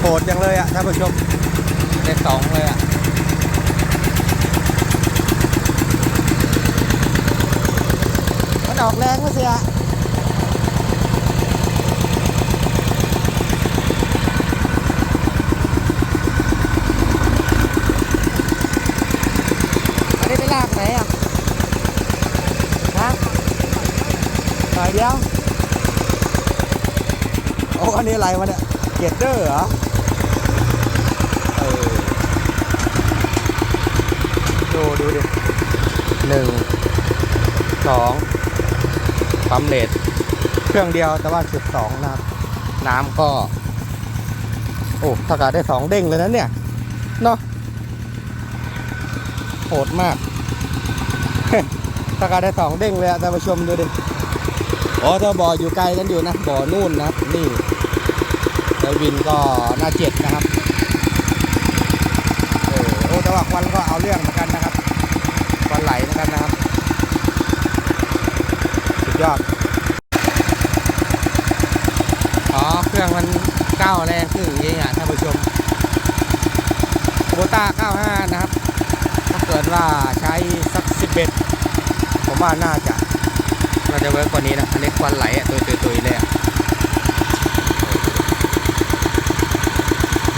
โหดจังเลยอะท่านผู้ชมเลขสองเลยอะมันออกแรงไม่เสีย来呀！ โอ้อันนี้อะไรวะเนี่ยเกตเดอร์เหรอดูดูดิหนึ่งสองปั๊มเลดเครื่องเดียวแต่ว่าสิบสองนะครับน้ำก็ โอ้ถ้ากัดได้สองเด้งเลยนะเนี่ยเนาะโหดมากถ้ากัดได้สองเด้งเลยอะท่านผู้ชมดูดิ อ๋อถ้าบ่ออยู่ไกลกันอยู่นะบ่อนู่นนะครับ นี่แล้ววินก็หน้าเจ็ดนะครับเออโอ้แต่ว่าควันก็เอาเรื่องเหมือนกันนะครับควันไหลเหมือนกันนะครับ สุดยอดอ๋อเครื่องมันก้าวแรงขึ้นอย่างนี้อะท่านผู้ชมโบต้า95 นะครับ ถ้าเกิดว่าใช้สัก 11 ผมว่าน่าจะ จะเวิร์กกว่านี้นะอันนี้ควันไหลอะตุยตุยๆเลย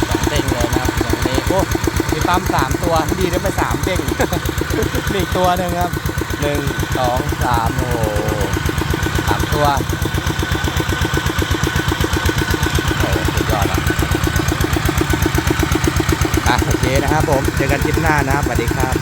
สองเด้งเลยนะครับอย่างนี้โอ้มีปั๊มสามตัวดีได้ไปสามเด้งมีอีกตัวหนึ่งครับหนึ่งสองสามโอ้สามตัวโอ้สุดยอดอะอะโอเคนะครับผมเจอกันคลิปหน้านะครับสวัสดีครับ